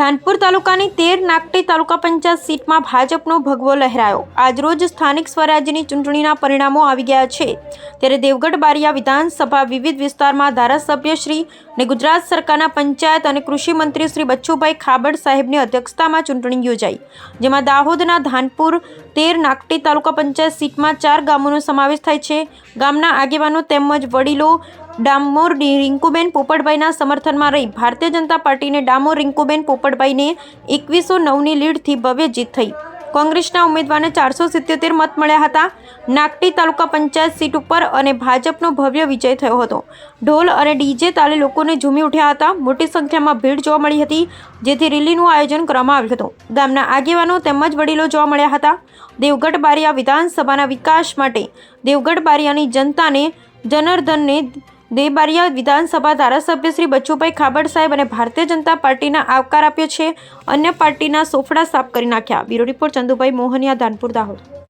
ધાનપુર તાલુકાની તેર નાકટી તાલુકા પંચાયત સીટમાં ભાજપનો ભગવો લહેરાયો. આજરોજ સ્થાનિક સ્વરાજ્યની ચૂંટણીના પરિણામો આવી ગયા છે. ત્યારે દેવગઢ બારિયા વિધાનસભા વિવિધ વિસ્તારમાં ધારાસભ્ય શ્રી અને ગુજરાત સરકારના પંચાયત અને કૃષિ મંત્રી શ્રી બચ્ચુભાઈ ખાબડ સાહેબની અધ્યક્ષતામાં ચૂંટણી યોજાઈ. જેમાં દાહોદના ધાનપુર તેર નાકટી તાલુકા પંચાયત સીટમાં ચાર ગામોનો સમાવેશ થાય છે. ગામના આગેવાનો તેમજ વડીલો ડામોર રિંકુબેન પોપટભાઈના સમર્થનમાં રહી. ભારતીય જનતા પાર્ટીને ડામોર રિંકુબેન પોપટભાઈને એકવીસો નવની લીડથી ભવ્ય જીત થઈ. કોંગ્રેસના ઉમેદવારને ચારસો સિત્યોતેર મત મળ્યા હતા. નાગટી તાલુકા પંચાયત સીટ ઉપર અને ભાજપનો ભવ્ય વિજય થયો હતો. ઢોલ અને ડીજે તાલે લોકોને ઝૂમી ઉઠ્યા હતા. મોટી સંખ્યામાં ભીડ જોવા મળી હતી, જેથી રેલીનું આયોજન કરવામાં આવ્યું હતું. ગામના આગેવાનો તેમજ વડીલો જોવા મળ્યા હતા. દેવગઢ બારિયા વિધાનસભાના વિકાસ માટે દેવગઢ બારિયાની જનતાને જનાર્દનને દેબારિયા વિધાનસભા ધારાસભ્ય શ્રી બચ્ચુભાઈ ખાબડ સાહેબ અને ભારતીય જનતા પાર્ટીના આવકાર આપ્યો છે. અન્ય પાર્ટીના સોફડા સાફ કરી નાખ્યા. Bureau report Chandubhai Mohaniya, Dhanpur, Dahod.